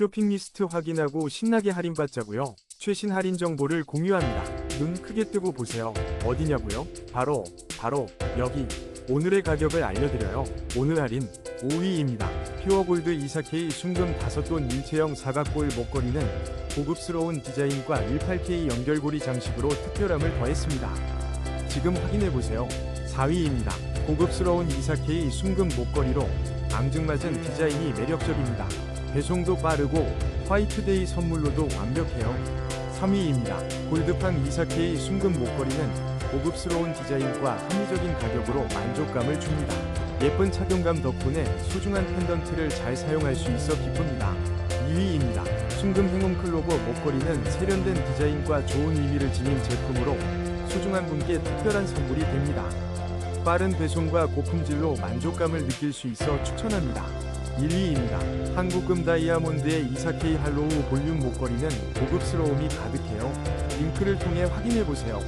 쇼핑 리스트 확인하고 신나게 할인받자고요. 최신 할인 정보를 공유합니다. 눈 크게 뜨고 보세요. 어디냐고요? 바로 바로 여기. 오늘의 가격을 알려드려요. 오늘 할인 5위입니다. 퓨어골드 24K 순금 5돈 일체형 사각골 목걸이는 고급스러운 디자인과 18K 연결고리 장식으로 특별함을 더했습니다. 지금 확인해보세요. 4위입니다. 고급스러운 24K 순금 목걸이로 앙증맞은 디자인이 매력적입니다. 배송도 빠르고 화이트데이 선물로도 완벽해요. 3위입니다. 골드팡 24K 순금 목걸이는 고급스러운 디자인과 합리적인 가격으로 만족감을 줍니다. 예쁜 착용감 덕분에 소중한 펜던트를 잘 사용할 수 있어 기쁩니다. 2위입니다. 순금 행운 클로버 목걸이는 세련된 디자인과 좋은 의미를 지닌 제품으로 소중한 분께 특별한 선물이 됩니다. 빠른 배송과 고품질로 만족감을 느낄 수 있어 추천합니다. 1위입니다. 한국금 다이아몬드의 24K 할로우 볼륨 목걸이는 고급스러움이 가득해요. 링크를 통해 확인해보세요.